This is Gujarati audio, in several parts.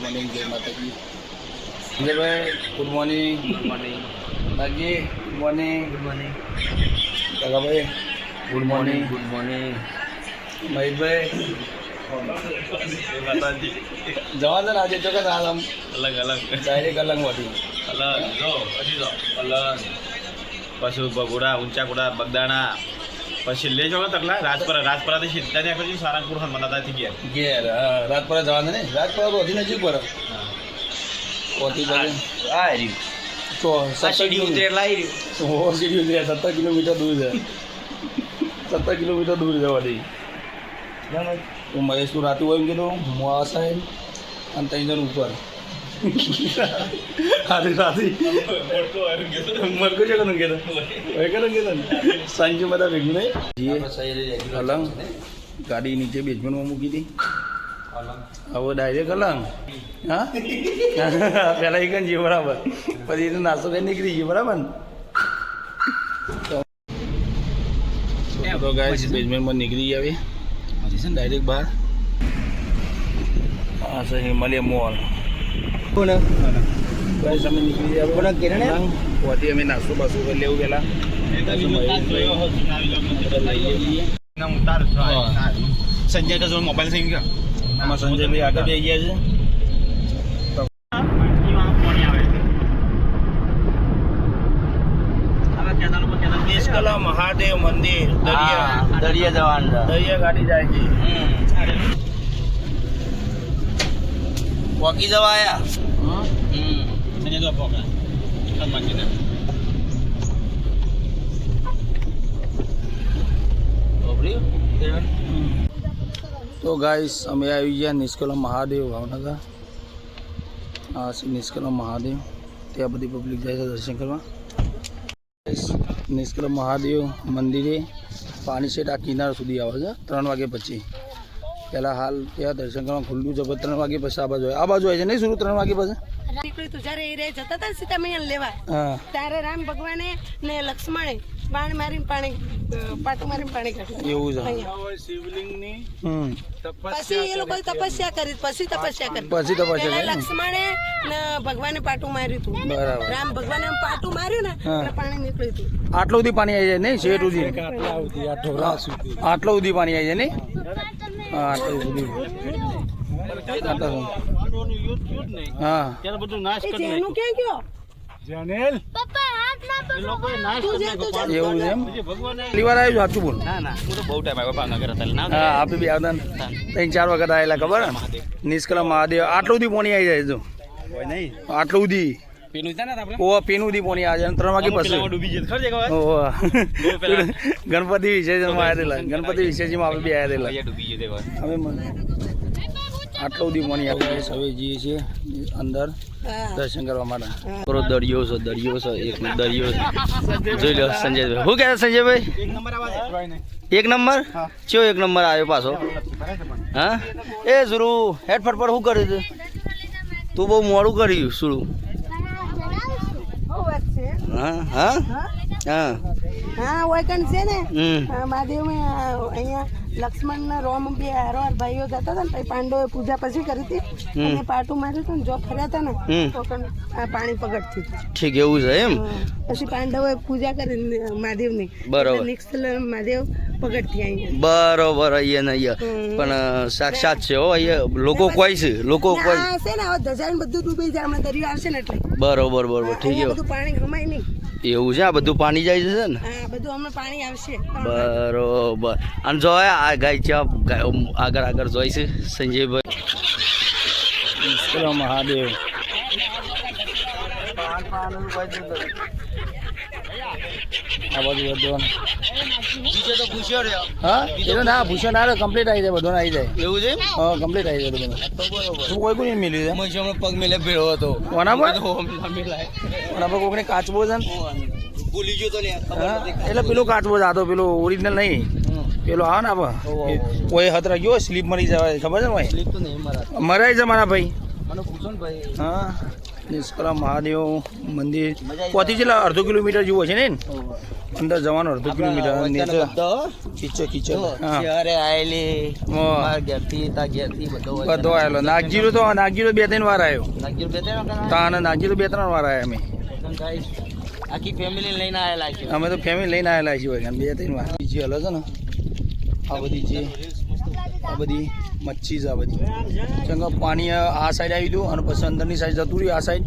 મોર્નિંગ જય માતાજી સંજયભાઈ good morning good morning Nagji good morning good morning કાકાભાઈ good morning good morning મહેશભાઈ જવા દે આજે ચોક્કસ હાલ આમ અલગ અલગ ડાયરેક્ટ અલગ વાટી અલગ જો હજી જો અલગ પશુ બગુડા ઊંચા કુડા બગદાણા પછી લે જો તકલા રાજપરા રાજપરાથી સીધા ત્યાં કરી સારંગપુર હન મનાતાથી ગયા. હા રાજપરા જવાના ને? રાજપરા તો હજી નજીક પર ઓથી બાજુ આ રહ્યું. તો સત્તર એટલે આવી રહ્યું. ઓ સીડી ઉતર્યા સત્તર કિલોમીટર દૂર છે. સત્તર કિલોમીટર દૂર જવાથી હું મહેશ રાતું હોય એમ કીધું હું આ સાહેબ અને ત્રણ જણ ઉપર. રાતી મરકો છે કનું કીધું હોય કનું કીધું સાંજે બધા ભેગું નહીં અલંગ ગાડી નીચે બેસમેન્ટમાં મૂકી હતી હવે ડાયરેક્ટ અલંગ હા પહેલાં એક જ બરાબર પછી એને નાસ્તો કરી નીકળી ગયો બરાબર તો ગાઈસ બેઝમેન્ટમાં નીકળી ગયા છે ને ડાયરેક્ટ બહાર આ સર હિમાલય મોલ કોણ? ગાઈસ અમે નીકળી ગયા કોણ કિરણ એમ? અમે નાસ્તો બાસ્તો કરી લેવું પેલા સંજય તો મોબાઈલ થઈ ગયો. આમાં સંજયભાઈ આગળ બે ગયા છે. નિષ્કલા મહાદેવ મંદિર દરિયા. દરિયા જવાનું દરિયા ગાડી જાય છે. પોકી જવા આયા સંજય તો પોકા હનુમાનજીને તો ગાઈસ અમે આવી ગયા નિષ્કલમ મહાદેવ ભાવનગર. આ છે નિષ્કલમ મહાદેવ. ત્યાં બધી પબ્લિક જાય છે દર્શન કરવા. નિષ્કલમ મહાદેવ મંદિરે પાણી સેટ આ કિનારા સુધી આવે છે. ત્રણ વાગે પછી. પહેલાં હાલ ત્યાં દર્શન કરવા ખુલ્લું છે ત્રણ વાગે પછી આ બાજુ આ બાજુ આવી છે નહીં શરૂ ત્રણ વાગે પછી? નીકળ્યું તું જ્યારે એ રે જતા હતા સીતા મૈયા લેવા. ત્યારે રામ ભગવાને ને લક્ષ્મણે બાણ મારીને પાણી પાટું મારીને પાણી કાઢ્યું. એવું છે. શિવલિંગની પછી એ લોકો તપસ્યા કરી પછી તપસ્યા કરી. પછી તપસ્યા કરી લક્ષ્મણે ને ભગવાને પાટું માર્યું હતું. બરાબર. રામ ભગવાને એમ પાટું માર્યું ને એટલે પાણી નીકળ્યું હતું. આટલું સુધી પાણી આવી જાય નહીં શેઠ સુધી આટલું સુધી. પાણી આવી જાય નહીં? હા ત્યારે બધું. નાશ ક્યાં ગયો? એવું એમ? ભગવાને પહેલી વાર આવ્યું સાચું બોલ. ના ના હું તો બહુ ટાઈમ આવ્યો ભાવનગર હતા ના હા આપણે બી આવતા ત્રણ ચાર વખત આવેલા ખબર? ને નિષ્કલા મહાદેવ. આટલું સુધી પોણી આવી જાય જો. આટલું સુધી ઓ પીનું સુધી પોણી આવે ત્રણ વાગે પછી. ગણપતિ વિસર્જનમાં આવ્યા ગણપતિ વિસર્જનમાં આપણે બી જશે હવે આટલું આવે છે હવે જઈએ છીએ અંદર દર્શન કરવા માટે. કરો દરિયો છે દરિયો છે એક દરિયો છે. જોઈ લો સંજયભાઈ. શું કહેતા સંજયભાઈ? એક નંબર ચો એક નંબર? ચયો એક નંબર આવ્યો પાછો? હા? એ સુરુ હેડફટ પર શું કર્યું તું? તું બહુ મોડું કર્યું સુરુ. હા? હા? હા? હા. ઓયકણ છે ને? મહાદેવ અહીંયા લક્ષ્મણ ને રોમ બે હારો હાર ભાઈઓ જતા હતા ને પાંડવે પૂજા પછી કરી હતી. અને પાટું માર્યું હતું ને જો ફર્યા હતા ને તો પાણી પગડતી. ઠીક એવું છે એમ? પછી પાંડવોએ પૂજા કરી મહાદેવની. બરોબર. નિક્ષલ મહાદેવ પગડતી અહીંયા બરોબર અહીંયા ને અહીંયા. પણ સાક્ષાત છે હો અહીંયા લોકો કોઈ છે લોકો કોઈ છે ને હવે ધજાઈને બધું ડૂબી જાય હમણાં દરિયો આવશે ને એટલે. બરોબર બરોબર ઠીક એવું પાણી ગમાય નહીં. એવું છે? આ બધું પાણી જાય છે ને? હા બધું હમણાં પાણી આવશે. બરોબર. અને જો આ ગાય છે આગળ આગળ જોઈ છે સંજયભાઈ? મહાદેવ. આ બધું બધું હા? એટલે ના ભૂષણ ના કમ્પ્લીટ આવી જાય બધું આવી જાય. એવું છે હા કમ્પ્લીટ આવી જાય બધું. તું કોઈ કોઈ મિલ્યું છે? હમણાં પગ મેલે ભેળો હતો. કોના પર? મિલાય. પર કોકને કાચબો છે ભૂલી ગયો તો એટલે પેલો કાચબો જ હતો પેલો ઓરિજિનલ નહીં. પેલો આવે ને આપણે કોઈ હતરા ગયો સ્લીપ મરી જવાય ખબર છે ભાઈ? મરાય છે મારા ભાઈ. મને પૂછો ને ભાઈ. હા. નિષ્કલા મહાદેવ મંદિર. પોતી છેલ્લા અડધો કિલોમીટર જેવું છે ને? અંદર જવાનું અડધો કિલોમીટર કિચર હા. અરે આયેલી ઘેરથી તા ઘેરથી બધો બધો આવેલો નાગજીરો તો નાગજીરો બે ત્રણ વાર આવ્યો નાગજીર બે ત્રણ તા નાગજીરો બે ત્રણ વાર આવ્યા અમે. આખી ફેમિલી લઈને આવેલા છીએ અમે તો ફેમિલી લઈને આવેલા છીએ બે ત્રણ વાર. બીજી હલો છે ને આ બધી જે આ બધી મચ્છી છે બધી. કેમ ચંગા પાણી આ સાઈડ આવી ગયું અને પછી અંદરની સાઈડ જતું રહ્યું આ સાઈડ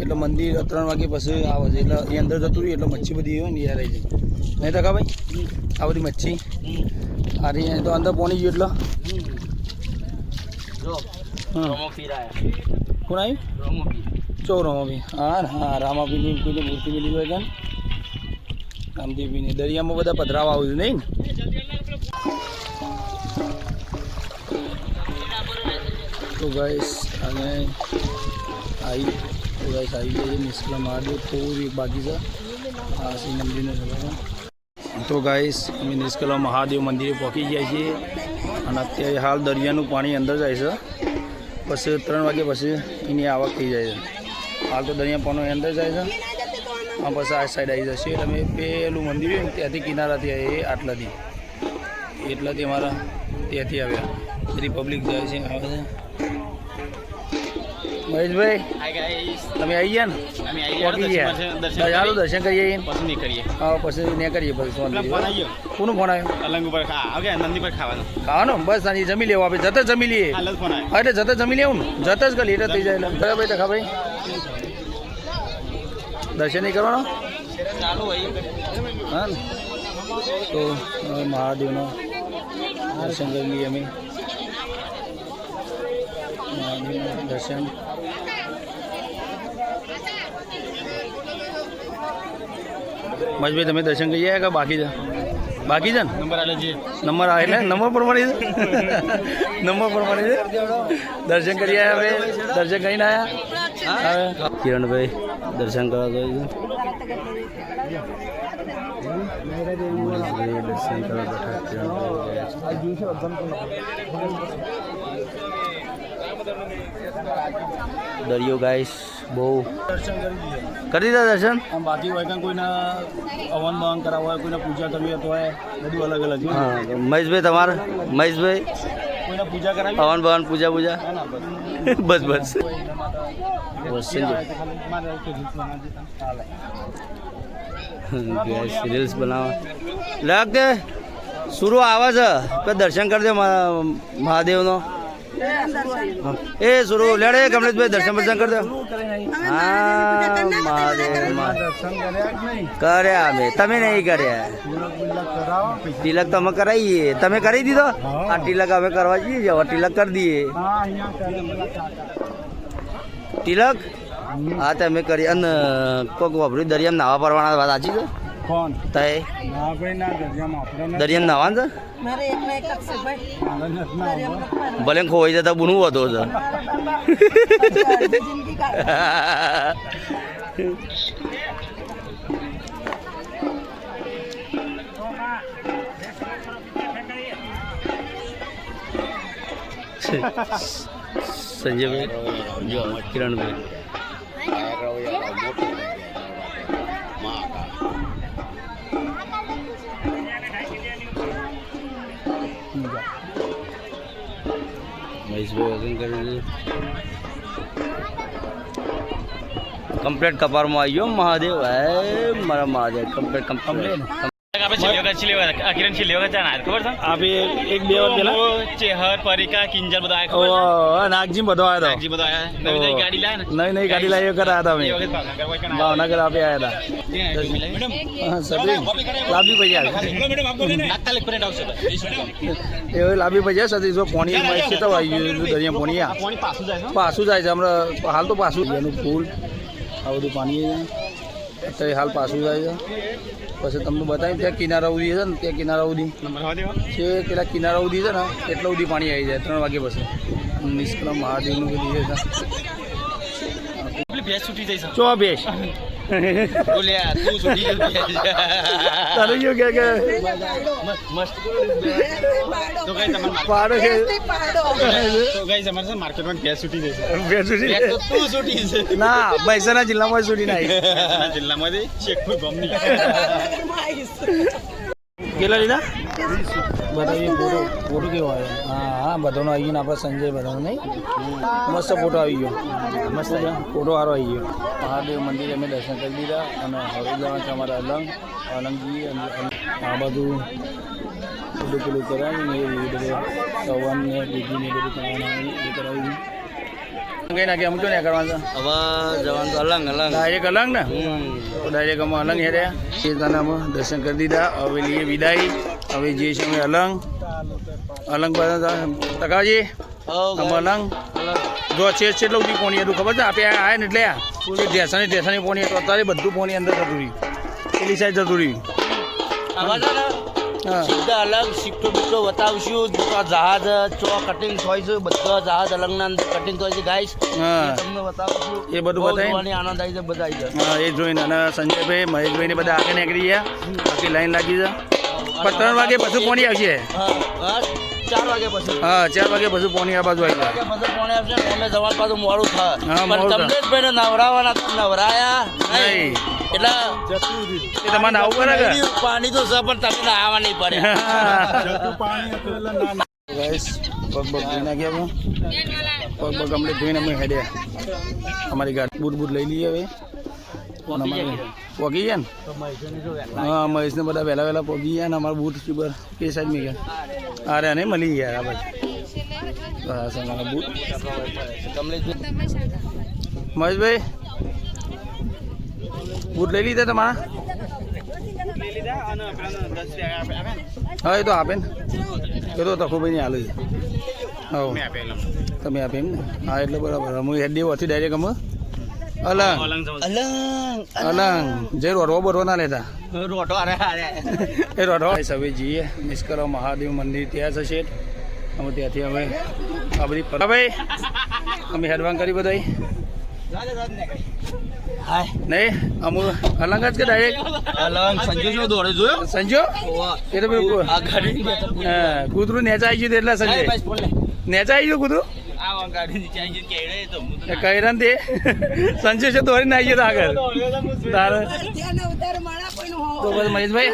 એટલે મંદિર ત્રણ વાગે પછી આવે છે એટલે એ અંદર જતું રહ્યું એટલે મચ્છી બધી હોય ને યાર આવી જાય નહીં તો ભાઈ? આ બધી મચ્છી. આ રહી તો અંદર પોણી ગયું એટલે. કોણ આવ્યું ચો રમાભી હા હા રામાભીની કોઈને મૂર્તિ મિલી હોય કે રામદેવીની દરિયામાં બધા પધરાવા આવ્યું નહીં નહીં તો ગાઈસ અમે આવી તો ગાઈસ આવી જઈએ નિષ્કલા મહાદેવ થોડી છે આ શ્રી મંદિરને તો ગાઈસ અમે નિષ્કલા મહાદેવ મંદિરે પહોંચી ગયા છીએ. અને અત્યારે હાલ દરિયાનું પાણી અંદર જાય છે. પછી ત્રણ વાગે પછી એની આવક થઈ જાય છે. હાલ તો દરિયા પાણી અંદર જાય છે. આ પછી આ સાઈડ આવી જશે. એટલે અમે પેલું મંદિર ત્યાંથી કિનારાથી આવીએ આટલાથી. એટલાથી અમારા ત્યાંથી આવ્યા. બધી પબ્લિક જાય છે, આવે છે. મહેશભાઈ તમે આવી ગયા ને? અમે આવી ગયા પહોંચી દર્શન ગયા ચાલો દર્શન કરીએ પછી નહીં કરીએ હા પછી ને કરીએ પછી ફોન કોનો ફોન આવ્યો અલંગ ઉપર ઓકે નંદી પર ખાવાનું. ખાવાનું? બસ સાંજે જમી લેવું. આપણે જતા જમી લઈએ. હા એટલે જતા જમી લેવું ને? જતા જ કરી એટલે થઈ જાય. બરાબર બરાબર ટકા ભાઈ દર્શન નહીં કરવાનો? હા ને? તો મહાદેવનો દર્શન કરી લઈએ અમે. મહાદેવના દર્શન. મજભાઈ તમે દર્શન કરી આવ્યા કે બાકી છે? બાકી છે ને? નંબર આલે છે. નંબર આવે એટલે નંબર પ્રમાણે છે? નંબર પ્રમાણે છે? દર્શન કરી આવ્યા હવે દર્શન કરીને આવ્યા કિરણભાઈ દર્શન કરવા ગયો દર્શન કરવા બેઠા કિરણભાઈ દરિયો ગાઈસ બહુ. કરી દીધા દર્શન? બાકી હોય કાંઈ કોઈના હવન બવન કરાવવા હોય કોઈને પૂજા કરવી હોય બધું અલગ અલગ હા મહેશભાઈ તમારે? મહેશભાઈ? કોઈને પૂજા કરાવી પવન ભવન પૂજા પૂજા બસ. બસ બસ. રીલ્સ બનાવવા લાગ કે સુરો આવે છે દર્શન કરજો મહાદેવનો. એ સુરુ લેડે કમલેશભાઈ દર્શન દર્શન કરજો. કર્યા અમે. તમે નહીં કર્યા. તિલક તમે કરાવીએ તમે કરી દીધો? આ તિલક અમે કરવા જઈએ હવે તિલક કરી દઈએ. તિલક? હા તમે કરી અને કોક વાપર્યું દરિયામાં નાવા પરવાના વાત સાચી છે? કોણ? તય. ના ભાઈ ના દરિયામાં આપણે દરિયામાં નાવા છે? મારે એક ના એક જ છે ભાઈ. ભલે ખોવાઈ જતા બુનું હતો છે. સંજયભાઈ. જો કિરણભાઈ. મહેશભાઈ વજન કરી કમ્પ્લેટ કપારમાં આવી ગયો મહાદેવ હે મારા મહાદેવ કમ્પ્લેટ કમ્પ્લેટ આપણે છેલ્લી વખત છેલ્લી વખત કિરણ છેલ્લી વખત ચાના ખબર છે? આપે એક બે વાર પેલા. ચેહર પરિકા કિંજર બધા આયા ઓ નાગજી બધો આવ્યો નાગજી બધા આયા નવી નવી ગાડી લાયા નવી નવી ગાડી લાવી કરા હતા અમે. ભાવનગર હોય કે ના ભાવનગર આપે આવ્યા હતા. સબરી લાંબી તાત્કાલિક એ લાંબી પૈસા સતી જો પોણી તો આવી ગયું દરિયા પોણી પાછું જાય છે પાછું જાય છે હમણાં હાલ તો પાછું. એનું ફૂલ આ બધું પાણી છે. અત્યારે હાલ પાછું જાય છે. પછી તમને બતાવીને ત્યાં કિનારા ઉધી છે ને ત્યાં કિનારા દેવો. છે પેલા કિનારા ઉધી છે ને એટલા ઉધી પાણી આવી જાય ત્રણ વાગે પછી. નિષ્કલમ મહાદેવનું બધું છે ચો બેસ બોલ્યા તું ગયો કે કે મસ્ત પાડો છે માર્કેટમાં ગેસ છૂટી જશે તો તું છે ના મહેસાણા જિલ્લામાં સુધી નાખી મહેસાણા જિલ્લામાંથી શેખપુર ગામની કેટલા લીધા બતાવીએ ફોટો ફોટો કેવો આવ્યો હા હા બધાનો આવી ગયો ને આપણે સંજય બધાનો નહીં? મસ્ત ફોટો આવી ગયો. મસ્ત ફોટો સારો આવી ગયો. મહાદેવ મંદિરે અમે દર્શન કરી દીધા અને જવાનું છે અમારા અલંગ અલંગજી આ બધું પેલું પેલું કરાવીને એ બધું સવાન ને દૂધી ને બધું કરાવવાનું એ કરાવી કઈ નાખી અમુક ને કરવાનું હવે જવાનું તો અલંગ અલંગ. ડાયરેક્ટ અલંગ ને. ડાયરેક્ટ અમે અલંગ હેર્યા ચેતનામાં દર્શન કરી દીધા. હવે લઈએ વિદાય. હવે જઈએ છીએ અમે અલંગ. અલંગ ટકાજી અમે અલંગ. જો છે કેટલું બધી પોણી હતું ખબર છે? આપણે આવે ને એટલે આ. ઢેસાની ઢેસાની પોણી હતું. અત્યારે બધું પોણી અંદર જતું રહ્યું. પેલી સાઈડ જતું રહ્યું. સીધા અલગ સિક્કો બિક્કો બતાવશું. જહાજ ચો કટિંગ થાય છે બધા જહાજ અલગના અંદર કટિંગ થાય છે ગાઈસ. તમને બતાવશું. એ બધું બતાવી? આનંદ આવી જાય બધા આવી જાય. હા એ જોઈને અને સંજયભાઈ મહેશભાઈ ને બધા આગળ નીકળી ગયા. આખી લાઈન લાગી છે પણ ત્રણ વાગે પછી પોણી આવશે. ચાર વાગે પછી. હા ચાર વાગે પછી પોણી આ બાજુ આવી જાય પછી કોણે આવશે અમે જવાનું પાછું મોડું થાય. પણ તમને જ ભાઈને નવરાવાના તો નવરાયા નહીં. નહીં. એટલે તમારે આવું કરે પાણી તો છે પણ તમે નાહવા નહીં પડે. ગાઈસ પગ પગ ધોઈ નાખ્યા પગ પગ અમને ધોઈને અમે હેડ્યા. અમારી ગાડી બૂટ બૂટ લઈ લઈએ હવે. અમારે પોગી ગયા ને? હા મહેશને બધા વહેલા વહેલા પોગી ગયા ને અમારા બૂટ સુગર કે સાઈડ મેં ગયા અરે નહીં મળી ગયા આ બાજુ બસ અમારા બૂટ. મહેશભાઈ બૂટ લઈ લીધા તમારા? હા એ તો આપે ને. એ તો તખુભાઈ ની હાલે છે. હા તમે આપે એમ ને? હા એટલે બરાબર. હું હેડ દેવાથી ડાયરેક્ટ અમે અલંગ. અલંગ અલંગ જે રોટવો બોટવો ના લેતા રોટો અરે અરે એ રોડો હવે. જઈએ. નિષ્કર મહાદેવ મંદિર ત્યાં છે શેઠ. અમે ત્યાંથી હવે આ બધી ભાઈ. અમે હેડવાન કરી બધાય. હાય. નહીં અમુ અલંગ જ કે ડાયરેક્ટ અલંગ. સંજુ શું દોડે જોયો? સંજો? એ તો કૂતરું નેચા આવી ગયું એટલે સંજય નેચા આવી ગયું કૂતરું? કેડે તો હું એ કૈરન તે સંજય છે દોરી ગયો તો આગળ. તારે ઉતાર તો મહેશભાઈ.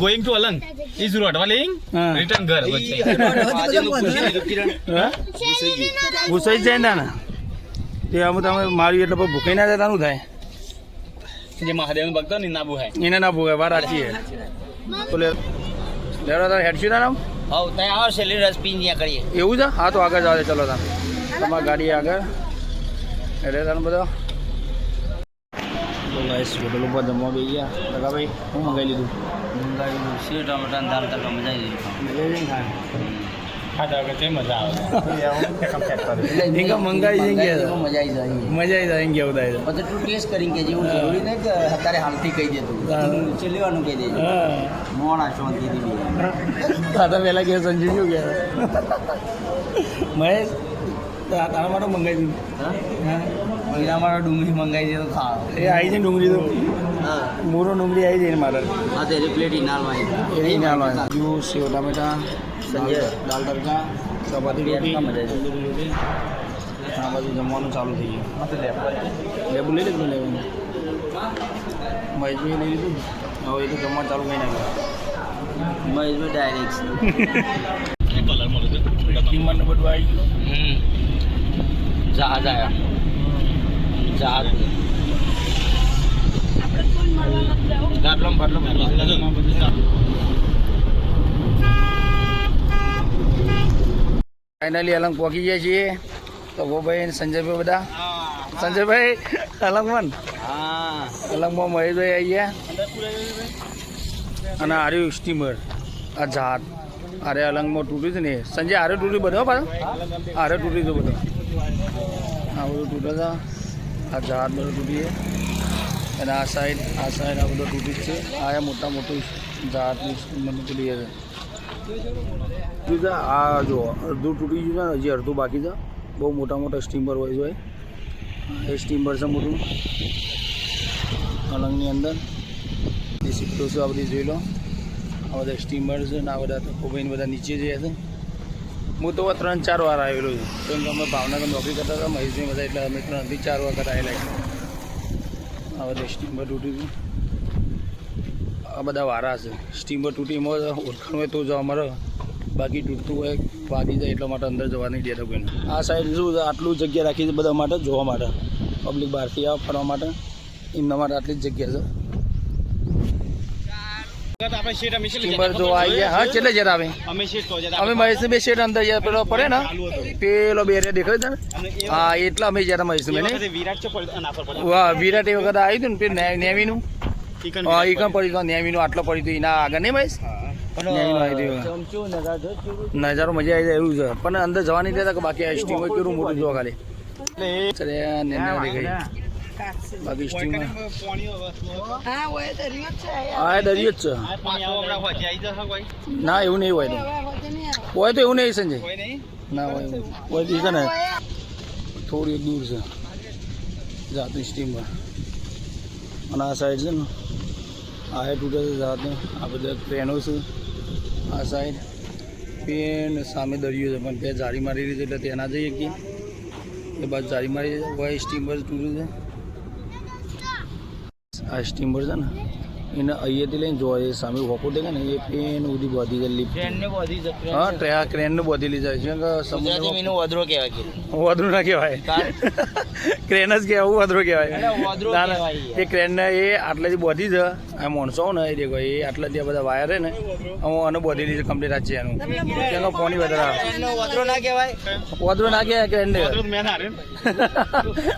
Going to Alang. ઇઝ રોટવાલિંગ હા. રિટર્ન ઘર વચ્ચે. હા? જ જાય ને ના તે અમુક તમે મારી એટલે ભૂખાઈ ના જાય તાનું થાય? જે મહાદેવ ભક્તો ને ના બુહાય એને ના ભૂખાય વાર રાખીએ તો લે તારા તારે હેડશું ના નામ હવ ત્યાં આવો છેલ્લી રસ પીને ત્યાં કરીએ. એવું છે? હા તો આગળ જાવ ચલો તમે તમારી ગાડી આગળ. એટલે તારું બધો. તો ગાઈસ હોટલ ઉપર જમવા બેસી ગયા. ટકા ભાઈ હું મંગાવી લીધું સેવ ટમેટા દાળ તડકા મજા આવી ખાધા વગર તે મજા આવે. નીકા મંગાવી જઈ ગયા મજા આવી જાય. મજા આવી જાય કેવું થાય પછી તું ટેસ્ટ કરીને કે જેવું જરૂરી નહીં કે અત્યારે હાલથી કહી દે તું. હા. કહી દેજો. હા. મોડા શાંતિથી બી દાદા પહેલા ગયા સંજુ શું ગયા? મહેશ તારા માટે મંગાવી દીધું. હા? મહિના મારા ડુંગળી મંગાવી દે તો ખા. એ આવી છે ડુંગળી તો. હા. મૂરો ડુંગળી આવી જાય ને મારે. હા તે પ્લેટ નાલમાં એ નહીં ના જુઓ સેવ ટામેટા. સંજય. દાલ તડકા ચપાતી રોટી મજા આવી. આ બધું જમવાનું ચાલુ થઈ ગયું. લેબુ લઈ લીધું. લેવું મહેશભાઈ લઈ લીધું. હવે એ તો જમવાનું ચાલુ કરી નાખ્યું મહેશભાઈ ડાયરેક્ટ કલર મળે છે. કિંમત બધું આવી ગયું. જહાજ આવ્યા જહાજ. ગાટલો ફાટલો ફાઇનલી અલંગ પહોંચી ગયા છીએ. તો ગોભાઈ અને સંજયભાઈ બધા. સંજયભાઈ અલંગમાં અલંગમાં મહેશભાઈ આવી ગયા. અને આર્યું સ્ટીમર. આ જહાજ આરે અલંગમાં તૂટ્યું છે ને. સંજય આરે તૂટ્યું બધો પાછો? આરે તૂટી હતું બધો. આ બધું તૂટે છે. આ જહાજ બધું તૂટી અને આ સાઈડ આ સાઈડ આ બધું તૂટી છે. આ મોટા મોટું જહાજની સ્ટીમરનું તૂટી છે. તૂટ્યું આ જો અડધું તૂટી ગયું છે ને, હજી અડધું બાકી છે. બહુ મોટા મોટા સ્ટીમર હોય છે એ સ્ટીમર છે મોટું. અલંગની અંદર. એ સીટો છે, આ બધી જોઈ લો. આ બધા સ્ટીમર છે ને, આ બધા ખોભાઈને બધા નીચે જયા છે હું તો ત્રણ ચાર વાર આવેલો છું. કેમ કે અમે ભાવનગર નોકરી કરતા હતા, મહેશભાઈ બધા એટલે અમે ત્રણથી ચાર વખત આવેલા છીએ આ બધા સ્ટીમર તૂટ્યું હતું આ બધા વારા છે. સ્ટીમર તૂટી એમાં ઓળખાણ હોય તો જ અમારે બાકી તૂટતું હોય વાગી જાય એટલા માટે અંદર જવા નહીં દેતા કોઈને. આ સાઈડ શું આટલું જગ્યા રાખી છે બધા માટે જોવા માટે. પબ્લિક બહારથી આવે ફરવા માટે. એમના માટે આટલી જ જગ્યા છે. સ્ટીમર જોવા આવી ગયા હા કેટલે જરા આવે અમે મહેશ બે શેઠ અંદર પેલો પડે ને? પેલો બે દેખાય છે હા એટલા અમે જયારે મહેશ મેં વિરાટ એ વખત આવ્યું હતું ને પેલું નેવીનું ચિકન પડી તો પડ્યું આટલો પડી તો એના આગળ નહીં હતું નજારો મજા આવી જાય એવું છે. પણ અંદર જવાની દેતા કે બાકી સ્ટીમ હોય કેવું મોટું જોવા ખાલી. બાકી સ્ટીમ હા? દરિયો જ છે. ના એવું નહીં હોય. હોય તો એવું નહીં સંજય. ના હોય. હોય બી છે ને થોડી દૂર છે. જાતું સ્ટીમર અને આ સાઈડ છે ને, આ એ તૂટે છે જાતું આ બધા ટ્રેનો છે. આ સાઈડ પેન, સામે દરિયો છે. પણ ત્યાં જાળી મારી છે એટલે ત્યાં ના જઈએ કે એ બાદ જાળી મારી છે હોય સ્ટીમર તૂટ્યું છે. આ સ્ટીમર છે ને એને અહીંયાથી લઈને જોવા એ સામે હોપો દેખાય ને એ પેન બધી બધી છે લીપ હા ટ્રે આ ક્રેનને બોધેલી જાય છે કે કહેવાય કે ના કહેવાય ક્રેન જ કહેવાય વાદળો કહેવાય. એ ક્રેનને એ આટલાથી બોધી છે આ માણસો ને એ દેખો એ આટલા ત્યાં બધા વાયર છે ને હું આને બોધેલી છે કમ્પ્લીટ આ છે એનું પાણી વધારે વધરો ના કહેવાય વાદળો ના કહેવાય ક્રેનને મેન હારે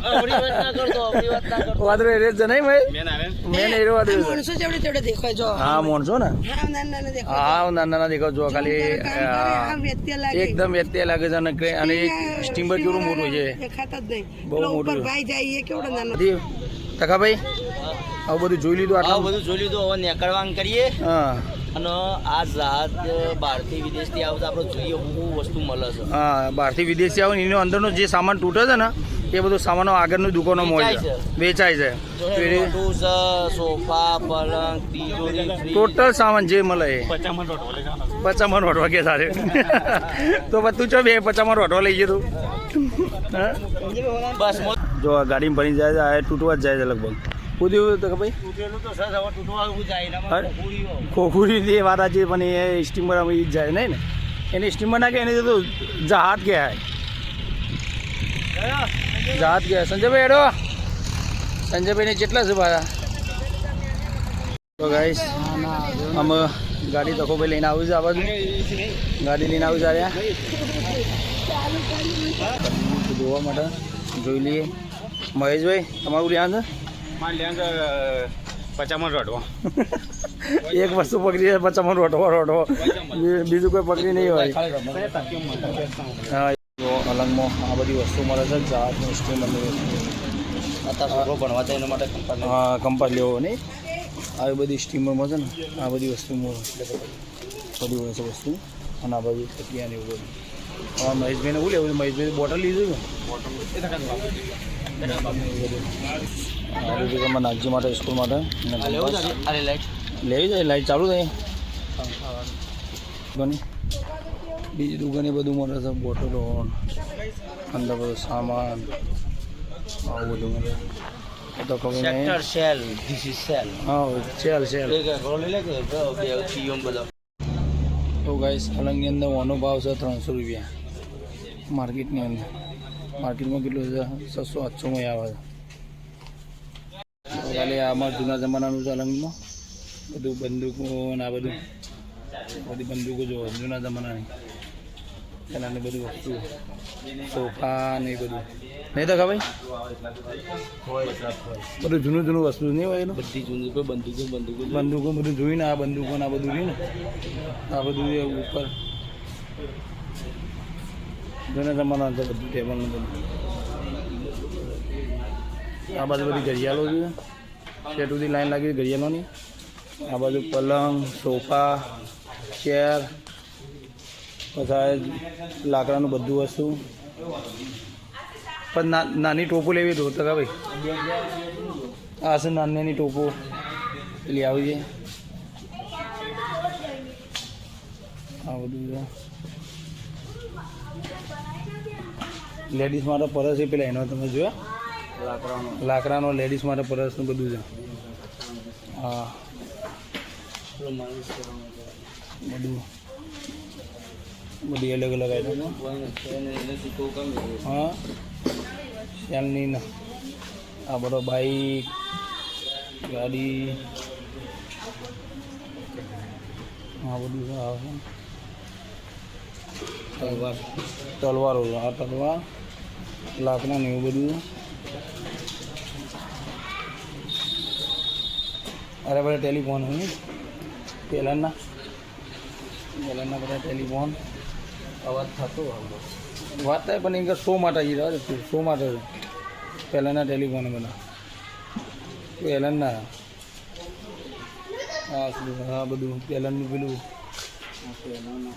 આપણી વાત ના કરતો આપણી વાત ના કરતો વાદળો એ જ નહીં ભાઈ મેન એરો માણસો જેવડે તેવડે દેખાય જો. હા માણસો ને? હા નાના નાના દેખાય હા નાના નાના દેખો જો ખાલી કામ કરે, આ, આમ વ્યક્તિ લાગે. એકદમ વ્યક્તિ લાગે છે અને અને સ્ટીમર કેવું મોટું છે. દેખાતા જ નહીં. બહુ મોટું ભાઈ જાય કેવડો નાનો? તકાભાઈ આવું બધું જોઈ લીધું આવું આટલું બધું જોઈ લીધું હવે નીકળવાનું કરીએ. હા. અને આ જહાજ બહારથી વિદેશથી આવતા આપણે જોઈએ શું વસ્તુ મળે છે. હા બહારથી વિદેશથી આવે એનો અંદરનો જે સામાન તૂટે છે ને એ બધું સામાનો આગળની દુકાનો મળે છે. વેચાય છે. તો સોફા પલંગ તિજોરી ટોટલ સામાન જે મળે એ. પચામણ રોટવા કે સારે તો બધું ચો બે પચામણ રોટવા લઈ જતું બસ જો આ ગાડીમાં ભરી જાય છે આ તૂટવા જ જાય છે લગભગ. કૂદ્યું તો કે ભાઈ? તૂટેલું તો સર હવે તૂટવા ઊભું જાય એનામાં અરે. ખોખુડીઓ. ખોખુરી જે વાત આજે પણ એ સ્ટીમર અમે ઈ જાય નહીં ને? એને સ્ટીમર ના કે એને તો જહાજ કહેવાય. જહાજ ગયા. સંજયભાઈ એડો સંજયભાઈને કેટલા છે ભાડા. તો ગાઈસ અમે ગાડી તકો ભાઈ લઈને આવું છે આ બાજુ. ગાડી લઈને આવું છે રહ્યા. જોવા માટે જોઈ લઈએ. મહેશભાઈ તમારું ધ્યાન છે? પચામણ રોટવા એક વસ્તુ પકડી પચામણ પચામાં રોટવો રોટવો બીજું કોઈ પકડી નહીં હોય. હા. જો અલંગમાં આ બધી વસ્તુ મળે છે જહાજનું સ્ટીમ અને અત્યારે ભણવા જાય એના માટે કંપાસ હા કંપાસ લેવો નહીં. આવી બધી સ્ટીમરમાં છે ને આ બધી વસ્તુ બધી હોય છે વસ્તુ. અને આ બધી તકિયા એવું બધું. હા મહેશભાઈને શું લેવું મહેશભાઈ બોટલ લીધું છે આ બધું તમારા નાગજી માટે સ્કૂલ માટે. લેવું જાય લાઈટ ચાલુ થાય. બની બીજી દુકાને બધું મળે છે બોટલો અંદર બધો સામાન આવું બધું મળે. તો ખબર નહીં. સેલ ધીસ ઇઝ સેલ હા સેલ ચાલ એક ઘણો લઈ લે કે બે પીએમ બધા. તો ગાઈસ અલંગની અંદર ઓનો ભાવ છે ત્રણસો રૂપિયા. માર્કેટની અંદર. માર્કેટમાં કેટલું છે? છસો આઠસોમાં આવે છે. ખાલી આમાં જૂના જમાનાનું છે અલંગમાં બધું બંદૂકો ને આ બધું. બધી બંદૂકો જો જૂના જમાનાની. એના ને બધું વસ્તુ સોફા ને એ બધું. નહીં તો ભાઈ? બધું જૂનું જૂનું વસ્તુ નહીં હોય એનું? બધી જૂની કોઈ બંદૂકો બંદૂકો બંદૂકો બધું જોઈને આ બંદૂકો ને આ બધું રહ્યું ને આ બધું ઉપર. જૂના જમાના છે બધું ટેબલ ને બધું. આ બાજુ બધી ઘડિયાળો છે. શેટ સુધી લાઈન લાગી ઘડિયાળોની. આ બાજુ પલંગ સોફા ચેર પછી લાકડાનું બધું વસ્તુ પણ નાની ટોપો લેવી તો તો ભાઈ? આ છે નાની નાની ટોપો. પેલી આવી છે. આ બધું લેડીઝ માટે પરસ છે પેલા એનો તમે જોયા? લાકડાનો. લાકડાનો લેડીઝ માટે પરસનું બધું છે. હા. બધું. બધી અલગ અલગ આઈટમો હા. શ્યાલની આ બધો બાઈક ગાડી. આ બધું આવે. તલવાર. તલવારો આ તલવાર, લાકડા ને એવું બધું. અરે, બધા ટેલિફોન હોય પહેલાંના. પહેલાંના બધા ટેલિફોન અવાજ થતો વાત થાય પણ એ શો માટે જઈ રહ્યા શો માટે પહેલાંના ટેલિફોન બધા પહેલાંના. હા હા બધું. પહેલાંનું પેલું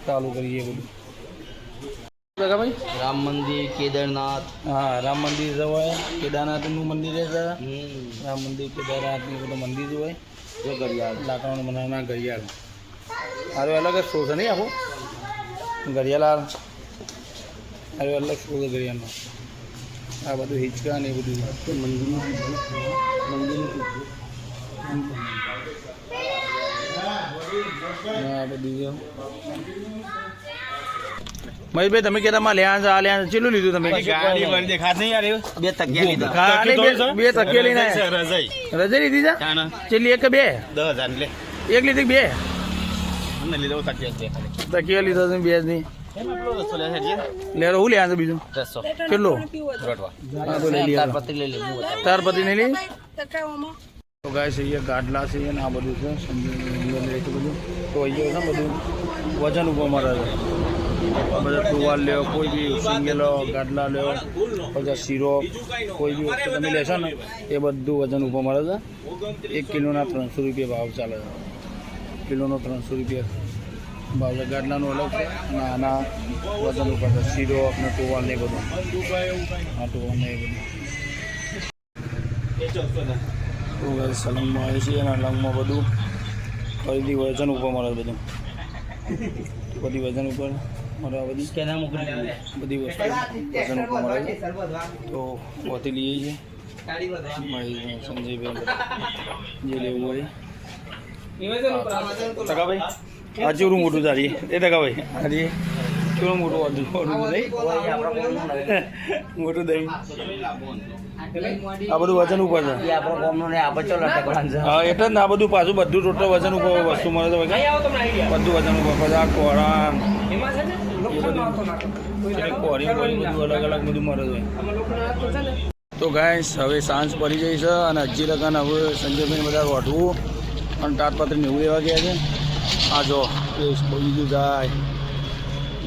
ચાલુ કરીએ બધું. ભાઈ? રામ મંદિર કેદારનાથ. હા રામ મંદિર જવાય. કેદારનાથનું મંદિર છે રામ મંદિર કેદારનાથનું બધું મંદિર જોવાય જો ઘડિયાળ. લાકડાનું બનાવના ઘડિયાળ. આરો અલગ જ શો છે નહીં આખો? ઘડિયાળ આરો અલગ બધું ઘડિયાળનો? આ બધું હિંચકા ને એ બધું. મંદિરનું મહેશભાઈ તમે કહેતા માં લ્યા છે આ લ્યા ચેલું લીધું તમે? ગાડી વાળી દેખાત નહીં યાર બે તકિયા લીધા. હા, બે- બે તકિયા લઈને રજાઈ. છે, રજાઈ. રજા લીધી છે? ચાના એક કે બે? દસ હજાર લે. એક લીધી કે બે? અમને લીધો છે બે જ નહીં લે છે લેરો હું લ્યા બીજું? કેટલો? ગટવા હા તો લઈ લીધો તારપત્રી લઈ લે હું બતાવું. તાર પતિ નહીં લી તો ગાય છે અહીંયા ગાડલા છે આ બધું છે. સમજી બધું તો અહીંયા ને બધું વજન ઉપર મારે છે. બધા ટુવાલ લ્યો કોઈ બી સિંગેલો ગાડલા લ્યો બધા શીરો કોઈ બી વસ્તુ તમે લેશો ને એ બધું વજન ઉપર મળે છે. એક કિલોના ત્રણસો રૂપિયા ભાવ ચાલે છે. કિલોનો ત્રણસો રૂપિયા ભાવ છે ગાડલાનો અલગ છે અને આના વજન ઉપર છે સિરોપ આપણે ટોવાલ ને બધું. આ ટોવાલ ને બધું. તો સલંગમાં આવે છે અને લંગમાં બધું ખરીદી વજન ઉપર મળે છે બધું. બધી વજન ઉપર મળે બધી. કેના મોકલી બધી વસ્તુ વજન ઉપર મળે. છે તો પોતે લઈએ છીએ. સંજયભાઈ. જે લેવું હોય. ટકાભાઈ આ ચેવડું મોટું તારી એ ટકાભાઈ હાજી કેવડું મોટું વધુ મોટું દહીં મોટું દહીં આ બધું વજન ઉપર છે. હા એટલે જ ને આ બધું પાછું બધું ટોટલ વજન ઉપર વસ્તુ મળે છે ભાઈ. બધું વજન ઉપર પછી આ કોરા બધું. કોરી કોરી બધું અલગ અલગ બધું મળે છે તો ગાય હવે સાંજ પડી ગઈ છે અને હજી લગન હવે સંજયભાઈ બધા રોઢવું અને તાટપત્રી નેવું લેવા ગયા છે? આ જો બીજું જાય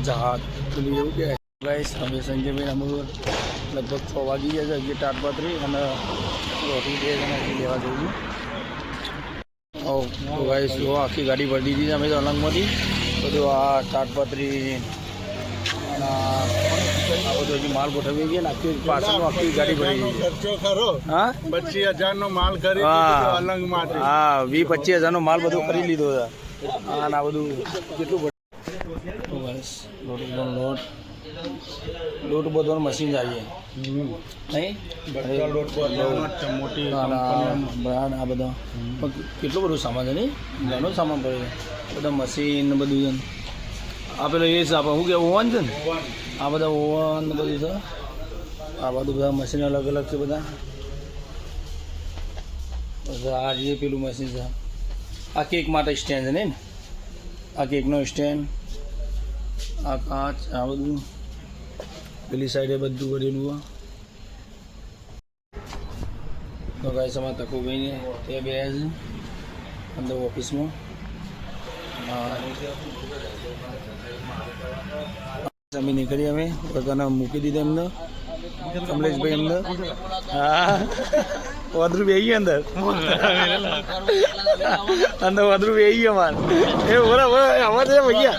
જહાજ પેલું એવું કહેવાય ગાઈસ હવે સંજયભાઈ અમુક લગભગ છ વાગી ગયા છે હજી તાટપત્રી અને રોટલી બે જણા લેવા છું ઓ ગાઈસ જો આખી ગાડી ભરી દીધી અમે તો અલંગમાંથી. બધું આ તાટપાત્રી અને આ બધું હજી માલ ગોઠવી ગયા ને આખી પાછળનું આખી ગાડી ભરી ખર્ચો ખરો. હા? પચીસ હજાર નો માલ ખરીદી હા. અલંગ માટે હા વીસ પચીસ હજારનો માલ બધો ખરીદી લીધો છે. હા આ બધું કેટલું બસ લોટ એકદમ લોટ. લોટ બધવાનું મશીન આવીએ. નહીં? મોટી બ્રાન્ડ આ બધા. પણ કેટલું બધું સામાન છે નહીં? ઘણો સામાન પડે બધા મશીન બધું છે આ પેલો એ આપણે શું કેવું હોવાનું છે ને? આ બધા ઓવન બધું છે. આ બધું બધા મશીન અલગ અલગ છે બધા. આ જે પેલું મશીન છે. આ કેક માટે સ્ટેન્ડ છે ને આ કેકનો સ્ટેન્ડ આ કાચ, આ બધું. પેલી સાઈડે બધું કરેલું તો ગાય સમા તકુભાઈને તે બે છે. અંદર ઓફિસમાં. અમે નીકળી અમે પોતાના મૂકી દીધા એમને. કમલેશભાઈ એમને. હા. વાદરું બેહી અંદર. અંદર વાદરું બેહી અમારે. એ બરાબર અવાજ છે ભૈયા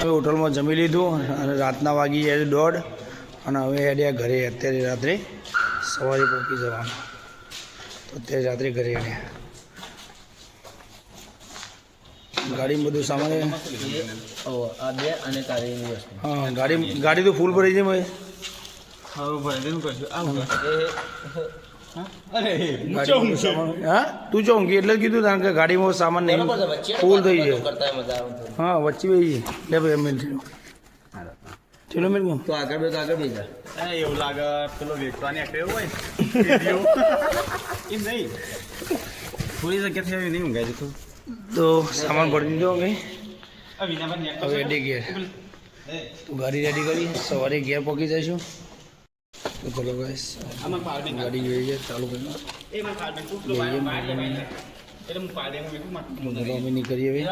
અમે હોટલમાં જમી લીધું અને રાતના વાગી જાય દોઢ. અને હવે હેડ્યા ઘરે, અત્યારે રાત્રે સવારે પહોંચી જવાનું. અત્યારે રાત્રે ઘરે હેડ્યા. ગાડીમાં બધું સામાન આ બે અને તારી હા ગાડી ગાડી તો ફૂલ ભરી છે ભાઈ. ગાડીમાં સામાન હા? તું ચોંકી એટલે કીધું કારણ કે ગાડીમાં સામાન નહીં. ફૂલ થઈ જાય. આવે હા વચ્ચે બેસી લે ભાઈ એમ થયું. ચલો મેં તો આગળ બે તો આગળ બે એવું લાગે પેલો વેચવાની એવું હોય. એમ નહીં. થોડી જગ્યા થઈ નહીં ઊંઘાય છે તો સામાન ભરી દીધો અમે. હવે રેડી ઘેર તો ગાડી રેડી કરી સવારે ઘેર પહોંચી જઈશું. તો ચલો ગાઈસ ગાડી જોઈએ છે ચાલુ કરી નીકળીએ હવે.